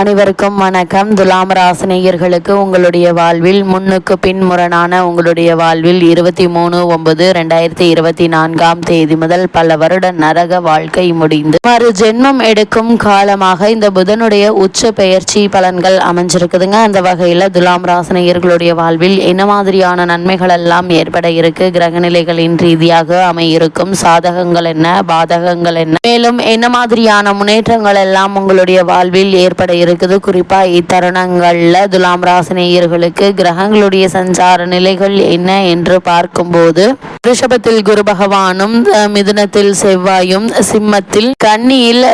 அனைவருக்கும் வணக்கம். துலாம் ராசினியர்களுக்கு உங்களுடைய வாழ்வில் முன்னுக்கு பின் முரணான உங்களுடைய வாழ்வில் இருபத்தி மூணு ஒன்பது ரெண்டாயிரத்தி இருபத்தி நான்காம் தேதி முதல் பல வருட நரக வாழ்க்கை முடிந்து மறு ஜென்மம் எடுக்கும் காலமாக இந்த புதனுடைய உச்ச பெயர்ச்சி பலன்கள் அமைஞ்சிருக்குதுங்க. அந்த வகையில் துலாம் ராசினியர்களுடைய வாழ்வில் என்ன மாதிரியான நன்மைகள் எல்லாம் ஏற்பட இருக்கு? கிரகநிலைகளின் ரீதியாக அமையிருக்கும் சாதகங்கள் என்ன? பாதகங்கள் என்ன? மேலும் என்ன மாதிரியான முன்னேற்றங்கள் எல்லாம் உங்களுடைய வாழ்வில் ஏற்பட இருக்குது. குறிப்பா இத்தருணங்கள்ல துலாம் ராசினியர்களுக்கு கிரகங்களுடைய சஞ்சார நிலைகள் என்ன என்று பார்க்கும்போது ரிஷபத்தில் குரு பகவானும் மிதுனத்தில் செவ்வாயும் சிம்மத்தில் கன்னியில்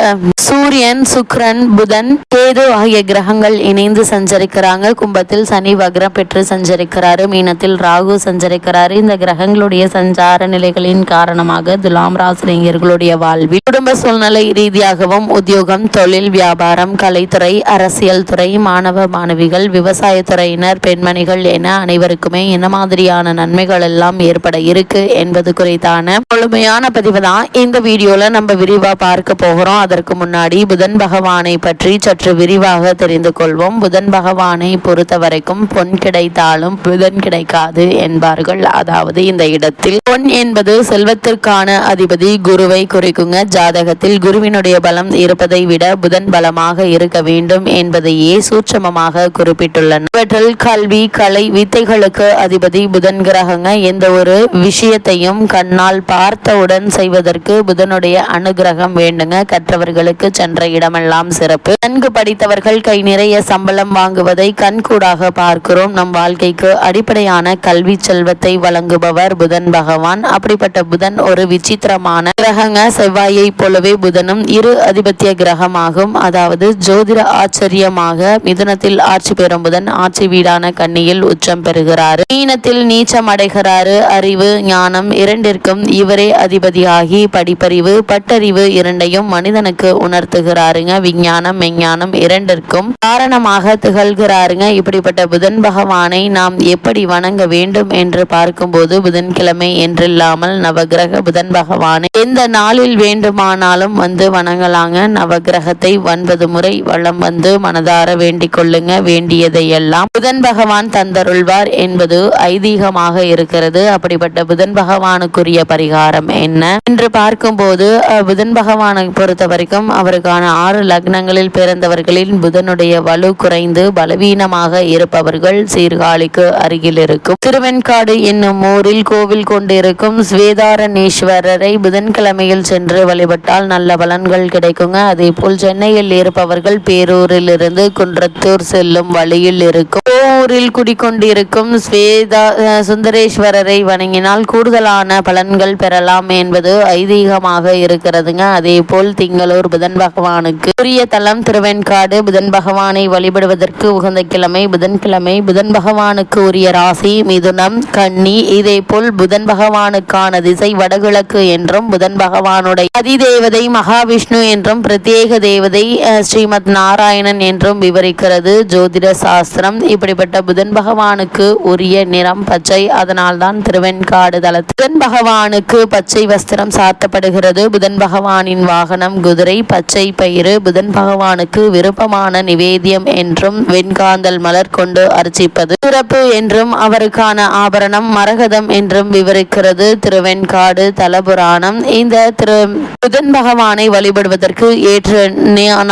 சூரியன் சுக்ரன் புதன் கேது ஆகிய கிரகங்கள் இணைந்து சஞ்சரிக்கிறாங்க. கும்பத்தில் சனி வக்ரம் பெற்று சஞ்சரிக்கிறாரு. மீனத்தில் ராகு சஞ்சரிக்கிறாரு. இந்த கிரகங்களுடைய சஞ்சார நிலைகளின் காரணமாக துலாம் ராசினியர்களுடைய வாழ்வில் குடும்ப சூழ்நிலை ரீதியாகவும் உத்தியோகம் தொழில் வியாபாரம் கலைத்துறை அரசியல் துறை மாணவ மாணவிகள் விவசாயத்துறையினர் பெண்மணிகள் என அனைவருக்குமே என்ன மாதிரியான நன்மைகள் எல்லாம் ஏற்பட இருக்கு என்பது குறித்தான முழுமையான பதிவு தான் இந்த வீடியோல நம்ம விரிவா பார்க்க போகிறோம். அதற்கு முன்னாடி புதன் பகவானை பற்றி சற்று விரிவாக தெரிந்து கொள்வோம். புதன் பகவானை பொறுத்த வரைக்கும் பொன் கிடைத்தாலும் புதன் கிடைக்காது என்பார்கள். அதாவது இந்த இடத்தில் பொன் என்பது செல்வத்திற்கான அதிபதி குருவை குறிக்குங்க. ஜாதகத்தில் குருவினுடைய பலம் இருப்பதை விட புதன் பலமாக இருக்க வேண்டும். என்பதையே சூட்சமமாக குறிப்பிட்டுள்ளனர். இவற்றில் கல்வி கலை வித்தைகளுக்கு அதிபதி புதன் கிரகங்க எந்த ஒரு விஷயத்தையும் கண்ணால் பார்த்தவுடன் செய்வதற்கு புதனுடைய அனுகிரகம் வேண்டுங்க. கற்றவர்களுக்கு சென்ற இடமெல்லாம் சிறப்பு. நன்கு படித்தவர்கள் கை நிறைய சம்பளம் வாங்குவதை கண்கூடாக பார்க்கிறோம். நம் வாழ்க்கைக்கு அடிப்படையான கல்வி செல்வத்தை வழங்குபவர் புதன் பகவான். அப்படிப்பட்ட புதன் ஒரு விசித்திரமான கிரகங்க. செவ்வாயை போலவே புதனும் இரு அதிபத்திய கிரகமாகும். அதாவது ஜோதிட ஆச்சரியமாக மிதுனத்தில் ஆட்சி பெறும் புதன் ஆட்சி வீடான கன்னியில் உச்சம் பெறுகிறார். மீனத்தில் நீச்சம் அடைகிறாரு. அறிவு ஞானம் இரண்டிற்கும் இவரே அதிபதியாகி படிப்பறிவு பட்டறிவு இரண்டையும் மனிதனுக்கு உணர்த்துகிறாருங்க. விஞ்ஞானம் மெஞ்ஞானம் இரண்டிற்கும் காரணமாக திகழ்கிறாருங்க. இப்படிப்பட்ட புதன் பகவானை நாம் எப்படி வணங்க வேண்டும் என்று பார்க்கும்போது புதன்கிழமை என்றில்லாமல் நவகிரக புதன் பகவானை எந்த நாளில் வேண்டுமானாலும் வந்து வணங்கலாங்க. நவகிரகத்தை ஒன்பது முறை வளம் வந்து மனதார வேண்டிக் கொள்ளுங்க. வேண்டியதையெல்லாம் புதன் பகவான் தந்தருள்வார் என்பது ஐதீகமாக இருக்கிறது. அப்படிப்பட்ட புதன் பகவானுக்குரிய பரிகாரம் என்ன? என்று பார்க்கும்போது புதன் பகவானை பொறுத்த வரைக்கும் அவருக்கான ஆறு லக்னங்களில் பிறந்தவர்களின் புதனுடைய வலு குறைந்து பலவீனமாக இருப்பவர்கள் சீர்காழிக்கு அருகில் இருக்கும். திருவெண்காடு என்னும் ஊரில் கோவில் கொண்டிருக்கும் ஸ்வேதாரணேஸ்வரரை புதன்கிழமையில் சென்று வழிபட்டால் நல்ல பலன்கள் கிடைக்குங்க. அதே போல் சென்னையில் இருப்பவர்கள் பேரூர் இருந்து குன்றத்தூர் செல்லும் வழியில் இருக்கும். ஊரில் குடிக்கொண்டிருக்கும் ஸ்வேதா சுந்தரேஸ்வரரை வணங்கினால் கூடுதலான பலன்கள் பெறலாம் என்பது ஐதீகமாக இருக்கிறதுங்க. அதே போல் திங்களூர் புதன் பகவானுக்கு உரிய தலம் திருவெண்காடு புதன் பகவானை வழிபடுவதற்கு உகந்த கிழமை புதன்கிழமை புதன் பகவானுக்கு உரிய ராசி மிதுனம் கன்னி இதே போல் புதன் பகவானுக்கான திசை வடகிழக்கு என்றும் புதன் பகவானுடைய அதிதேவதை மகாவிஷ்ணு என்றும் பிரத்யேக தேவதை ஸ்ரீமத் நாராயணன் என்றும் விவரிக்கிறது. ஜோதிட சாஸ்திரம் இப்படிப்பட்ட புதன் பகவானுக்கு உரிய நிறம் பச்சை. அதனால்தான் திருவெண்காடு தலத்தில் புதன் பகவானுக்கு பச்சை வஸ்திரம் சாத்தப்படுகிறது. புதன் பகவானின் வாகனம் குதிரை பச்சை பயிறு. புதன் பகவானுக்கு விருப்பமான நிவேத்தியம் என்றும் வெண்காந்தல் மலர் கொண்டு அர்ச்சிப்பது சிறப்பு என்றும் அவருக்கான ஆபரணம் மரகதம் என்றும் விவரிக்கிறது. திருவெண்காடு தலபுராணம் இந்த திரு புதன் பகவானை வழிபடுவதற்கு ஏற்ற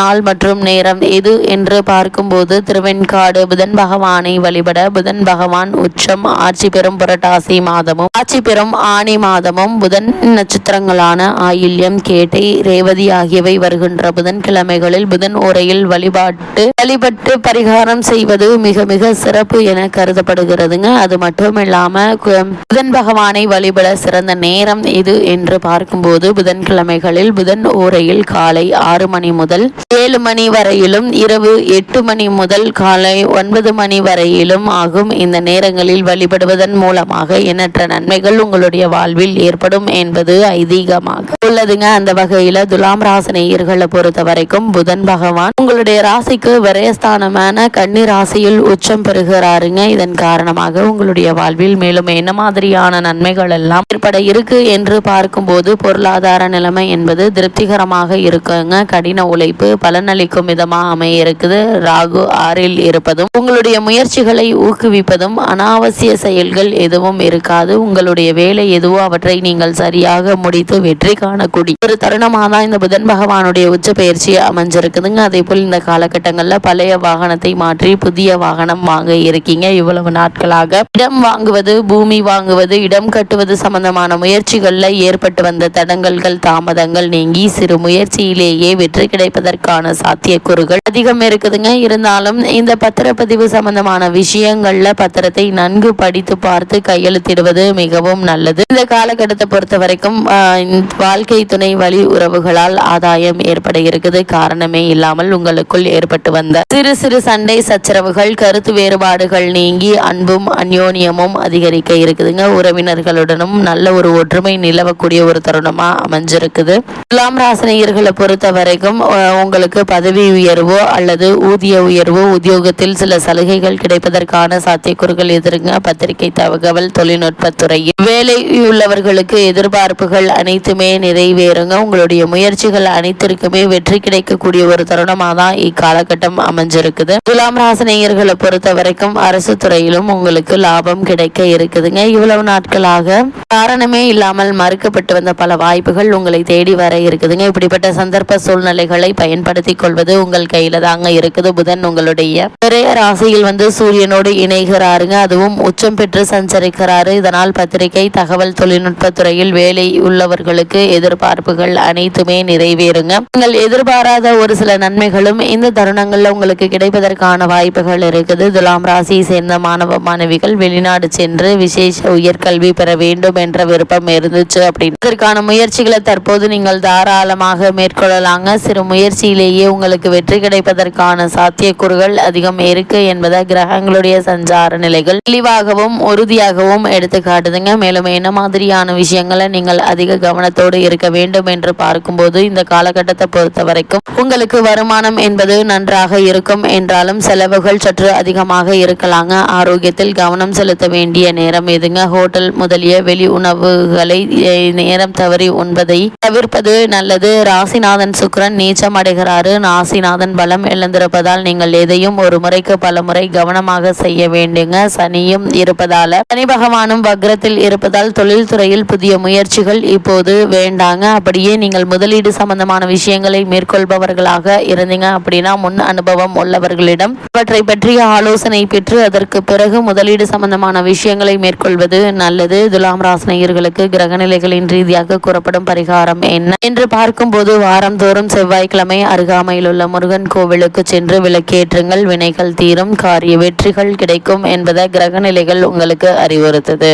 நாள் மற்றும் நேரம் எது என்று பார்க்கும்போது திருவெண்காடு புதன் பகவானை வழிபட புதன் பகவான் உச்சம் ஆட்சி பெறும் புரட்டாசி மாதமும் ஆட்சி பெறும் ஆணி மாதமும் புதன் நட்சத்திரங்களான ஆயில்யம் கேட்டை ரேவதி ஆகியவை வருகின்ற புதன்கிழமைகளில் புதன் உரையில் வழிபாட்டு வழிபட்டு பரிகாரம் செய்வது மிக மிக சிறப்பு என கருதப்படுகிறதுங்க. அது மட்டும் இல்லாம புதன் பகவானை வழிபட சிறந்த நேரம் இது என்று பார்க்கும்போது புதன்கிழமைகளில் புதன் ஓரையில் காலை ஆறு மணி முதல் ஏழு மணி வரையிலும் இரவு எட்டு மணி முதல் காலை ஒன்பது மணி வரை வரையிலும் ஆகும். இந்த நேரங்களில் வழிபடுவதன் மூலமாக எண்ணற்ற நன்மைகள் உங்களுடைய வாழ்வில் ஏற்படும் என்பது ஐதீகமாக உள்ளதுங்க. அந்த வகையில துலாம் ராசினியர்களை பொறுத்த வரைக்கும் புதன் பகவான் உங்களுடைய ராசிக்கு விரயஸ்தானமான கன்னி ராசியில் உச்சம் பெறுகிறாருங்க. இதன் காரணமாக உங்களுடைய வாழ்வில் மேலும் என்ன மாதிரியான நன்மைகள் எல்லாம் ஏற்பட இருக்கு என்று பார்க்கும்போது பொருளாதார நிலைமை என்பது திருப்திகரமாக இருக்குங்க. கடின உழைப்பு பலனளிக்கும் விதமா அமைய இருக்குது. ராகு ஆறில் இருப்பதும் உங்களுடைய முயற்சி முயற்சிகளை ஊக்குவிப்பதும் அனாவசிய செயல்கள் எதுவும் இருக்காது. உங்களுடைய வேலை எதுவோ அவற்றை நீங்கள் சரியாக முடித்து வெற்றி காணக்கூடிய ஒரு தருணமாக தான் இந்த புதன் பகவானுடைய உச்ச பயிற்சி அமைஞ்சிருக்குதுங்க. அதே போல் இந்த காலகட்டங்கள்ல பழைய வாகனத்தை மாற்றி புதிய வாகனம் வாங்க இருக்கீங்க. இவ்வளவு நாட்களாக இடம் வாங்குவது பூமி வாங்குவது இடம் கட்டுவது சம்பந்தமான முயற்சிகள்ல ஏற்பட்டு வந்த தடங்கல்கள் தாமதங்கள் நீங்கி சிறு முயற்சியிலேயே வெற்றி கிடைப்பதற்கான சாத்தியக்கூறுகள் அதிகம் இருக்குதுங்க. இருந்தாலும் இந்த பத்திரப்பதிவு சம்பந்தமான விஷயங்கள்ல பத்திரத்தை நன்கு படித்து பார்த்து கையெழுத்திடுவது மிகவும் நல்லது. இந்த காலகட்டத்தை பொறுத்த வரைக்கும் வாழ்க்கை துணை வழி உறவுகளால் ஆதாயம் ஏற்பட இருக்குது. காரணமே இல்லாமல் உங்களுக்குள் ஏற்பட்டு வந்த சிறு சிறு சண்டை சச்சரவுகள் கருத்து வேறுபாடுகள் நீங்கி அன்பும் அந்யோன்யமும் அதிகரிக்க இருக்குதுங்க. உறவினர்களுடனும் நல்ல ஒரு ஒற்றுமை நிலவக்கூடிய ஒரு தருணமா அமைஞ்சிருக்குது. துலாம் ராசினியர்களை பொறுத்த வரைக்கும் உங்களுக்கு பதவி உயர்வோ அல்லது ஊதிய உயர்வோ உத்தியோகத்தில் சில சலுகைகள் கிடைப்பதற்கான சாத்தியக்கூறுகள் எதிருங்க. பத்திரிகை தகவல் தொழில்நுட்பத்துறையில் வேலையுள்ளவர்களுக்கு எதிர்பார்ப்புகள் அனைத்துமே நிறைவேறுங்க. உங்களுடைய முயற்சிகள் அனைத்திற்குமே வெற்றி கிடைக்கக்கூடிய ஒரு தருணமாக தான் இக்காலகட்டம் அமைஞ்சிருக்குது. துலாம் ராசினியர்களை பொறுத்த வரைக்கும் அரசு துறையிலும் உங்களுக்கு லாபம் கிடைக்க இருக்குதுங்க. இவ்வளவு நாட்களாக காரணமே இல்லாமல் மறுக்கப்பட்டு வந்த பல வாய்ப்புகள் உங்களை தேடி வர இருக்குதுங்க. இப்படிப்பட்ட சந்தர்ப்ப சூழ்நிலைகளை பயன்படுத்திக் கொள்வது உங்கள் கையில தாங்க இருக்குது. புதன் உங்களுடைய பெரிய ராசியில் வந்து சூரியனோடு இணைகிறாருங்க. அதுவும் உச்சம் பெற்று சஞ்சரிக்கிறாரு. இதனால் பத்திரிகை தகவல் தொழில்நுட்ப துறையில் வேலை உள்ளவர்களுக்கு எதிர்பார்ப்புகள் அனைத்துமே நிறைவேறுங்க. நீங்கள் எதிர்பாராத ஒரு சில நன்மைகளும் இந்த தருணங்கள்ல உங்களுக்கு கிடைப்பதற்கான வாய்ப்புகள் இருக்குது. துலாம் ராசியை சேர்ந்த மாணவ மாணவிகள் வெளிநாடு சென்று விசேஷ உயர்கல்வி பெற வேண்டும் என்ற விருப்பம் இருந்துச்சு அப்படின்னு. இதற்கான முயற்சிகளை தற்போது நீங்கள் தாராளமாக மேற்கொள்ளலாங்க. சிறு முயற்சியிலேயே உங்களுக்கு வெற்றி கிடைப்பதற்கான சாத்தியக்கூறுகள் அதிகம் இருக்கு என்பதை கிரகங்களுடைய சஞ்சார நிலைகள் தெளிவாகவும் உறுதியாகவும் எடுத்து காட்டுதுங்க. மேலும் என்ன மாதிரியான விஷயங்களை நீங்கள் அதிக கவனத்தோடு இருக்க வேண்டும் என்று பார்க்கும்போது இந்த காலகட்டத்தை பொறுத்த வரைக்கும் உங்களுக்கு வருமானம் என்பது நன்றாக இருக்கும் என்றாலும் செலவுகள் சற்று அதிகமாக இருக்கலாங்க. ஆரோக்கியத்தில் கவனம் செலுத்த வேண்டிய நேரம் எதுங்க ஹோட்டல் முதலிய வெளி உணவுகளை நேரம் தவறி உண்பதை தவிர்ப்பது நல்லது. ராசிநாதன் சுக்கிரன் நீச்சம் அடைகிறாரு. ராசிநாதன் பலம் இழந்திருப்பதால் நீங்கள் எதையும் ஒரு முறைக்கு பல முறை கவனமாக செய்ய வேண்டுங்க. சனியும் இருப்பதால. சனி பகவானும் வக்ரத்தில் இருப்பதால் தொழில்துறையில் புதிய முயற்சிகள் இப்போது வேண்டாங்க. அப்படியே நீங்கள் முதலீடு சம்பந்தமான விஷயங்களை மேற்கொள்பவர்களாக இருந்தீங்க அப்படின்னா முன் அனுபவம் உள்ளவர்களிடம். அவற்றை பற்றிய ஆலோசனை பெற்று அதற்கு பிறகு முதலீடு சம்பந்தமான விஷயங்களை மேற்கொள்வது நல்லது. துலாம் ராசினியர்களுக்கு கிரகநிலைகளின் ரீதியாக கூறப்படும் பரிகாரம் என்ன? என்று பார்க்கும்போது வாரந்தோறும் செவ்வாய்க்கிழமை அருகாமையில் உள்ள முருகன் கோவிலுக்கு சென்று விளக்கேற்றுங்கள். வினைகள் தீரும். காரிய வெற்றிகள் கிடைக்கும் என்பதை கிரகநிலைகள் உங்களுக்கு அறிவுறுத்தது.